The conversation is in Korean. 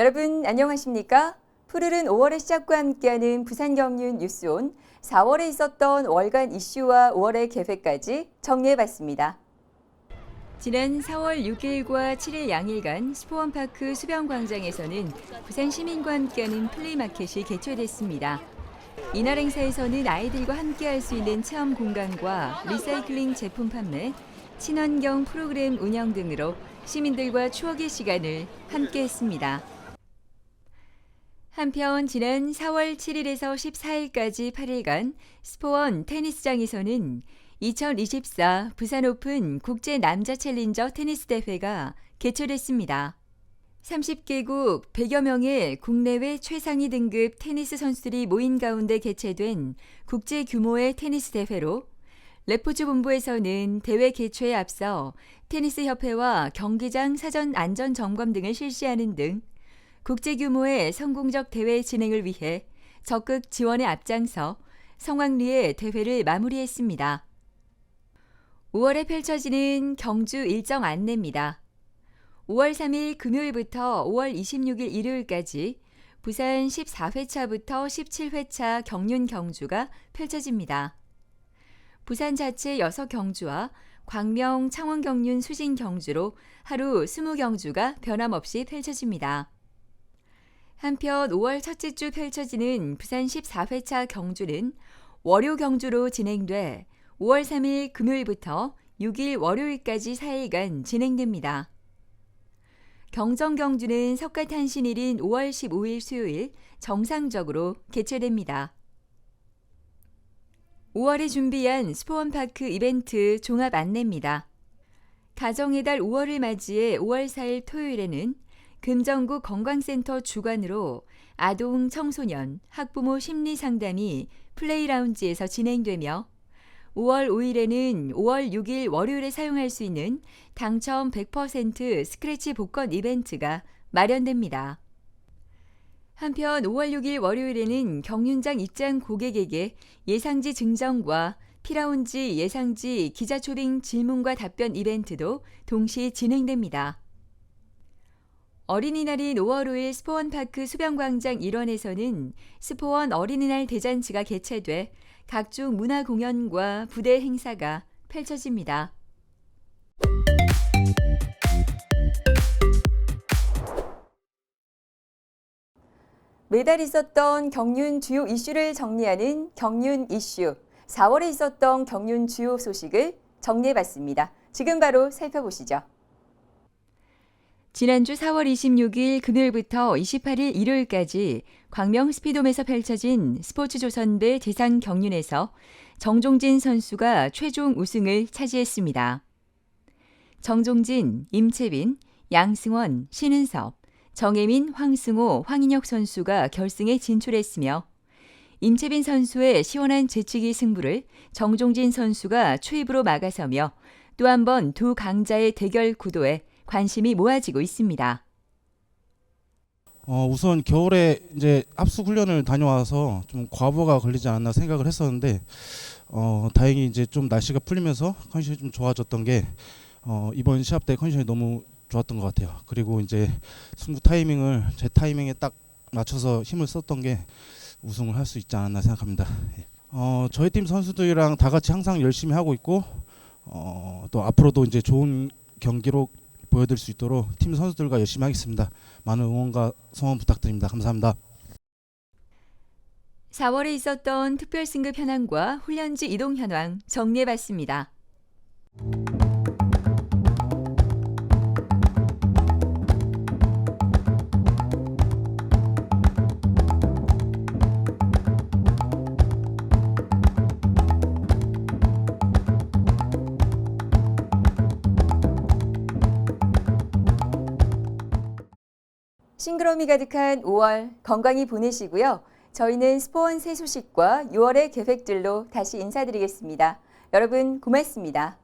여러분 안녕하십니까? 푸르른 5월의 시작과 함께하는 부산 경륜 뉴스온 4월에 있었던 월간 이슈와 5월의 계획까지 정리해봤습니다. 지난 4월 6일과 7일 양일간 스포원파크 수변광장에서는 부산 시민과 함께하는 플레이마켓이 개최됐습니다. 이날 행사에서는 아이들과 함께할 수 있는 체험 공간과 리사이클링 제품 판매, 친환경 프로그램 운영 등으로 시민들과 추억의 시간을 함께했습니다. 한편 지난 4월 7일에서 14일까지 8일간 스포원 테니스장에서는 2024 부산 오픈 국제 남자 챌린저 테니스 대회가 개최됐습니다. 30개국 100여 명의 국내외 최상위 등급 테니스 선수들이 모인 가운데 개최된 국제 규모의 테니스 대회로 레포츠 본부에서는 대회 개최에 앞서 테니스 협회와 경기장 사전 안전 점검 등을 실시하는 등 국제 규모의 성공적 대회 진행을 위해 적극 지원에 앞장서 성황리에 대회를 마무리했습니다. 5월에 펼쳐지는 경주 일정 안내입니다. 5월 3일 금요일부터 5월 26일 일요일까지 부산 14회차부터 17회차 경륜 경주가 펼쳐집니다. 부산 자체 6경주와 광명 창원 경륜 수진 경주로 하루 20경주가 변함없이 펼쳐집니다. 한편 5월 첫째 주 펼쳐지는 부산 14회차 경주는 월요 경주로 진행돼 5월 3일 금요일부터 6일 월요일까지 4일간 진행됩니다. 경정 경주는 석가탄신일인 5월 15일 수요일 정상적으로 개최됩니다. 5월에 준비한 스포원파크 이벤트 종합 안내입니다. 가정의 달 5월을 맞이해 5월 4일 토요일에는 금정구 건강센터 주관으로 아동 청소년 학부모 심리 상담이 플레이 라운지에서 진행되며 5월 5일에는 5월 6일 월요일에 사용할 수 있는 당첨 100% 스크래치 복권 이벤트가 마련됩니다. 한편 5월 6일 월요일에는 경륜장 입장 고객에게 예상지 증정과 피라운지 예상지 기자 초빙 질문과 답변 이벤트도 동시 진행됩니다. 어린이날인 5월 5일 스포원파크 수변광장 일원에서는 스포원 어린이날 대잔치가 개최돼 각종 문화 공연과 부대 행사가 펼쳐집니다. 매달 있었던 경륜 주요 이슈를 정리하는 경륜 이슈. 4월에 있었던 경륜 주요 소식을 정리해 봤습니다. 지금 바로 살펴보시죠. 지난주 4월 26일 금요일부터 28일 일요일까지 광명 스피돔에서 펼쳐진 스포츠조선배 대상 경륜에서 정종진 선수가 최종 우승을 차지했습니다. 정종진, 임채빈, 양승원, 신은섭, 정혜민, 황승호, 황인혁 선수가 결승에 진출했으며 임채빈 선수의 시원한 재치기 승부를 정종진 선수가 추입으로 막아서며 또 한 번 두 강자의 대결 구도에 관심이 모아지고 있습니다. 어, 우선 겨울에 이제 합숙 훈련을 다녀와서 좀 과부하가 걸리지 않았나 생각을 했었는데 어, 다행히 이제 좀 날씨가 풀리면서 컨디션이 좀 좋아졌던 게 어, 이번 시합 때 컨디션이 너무 좋았던 것 같아요. 그리고 이제 승부 타이밍을 제 타이밍에 딱 맞춰서 힘을 썼던 게 우승을 할 수 있지 않았나 생각합니다. 예. 어, 저희 팀 선수들이랑 다 같이 항상 열심히 하고 있고 어, 또 앞으로도 이제 좋은 경기로 보여드릴 수 있도록 팀 선수들과 열심히 하겠습니다. 많은 응원과 성원 부탁드립니다. 감사합니다. 4월에 있었던 특별 승급 현황과 훈련지 이동 현황 정리해봤습니다. 싱그러움이 가득한 5월 건강히 보내시고요. 저희는 스포원 새 소식과 6월의 계획들로 다시 인사드리겠습니다. 여러분 고맙습니다.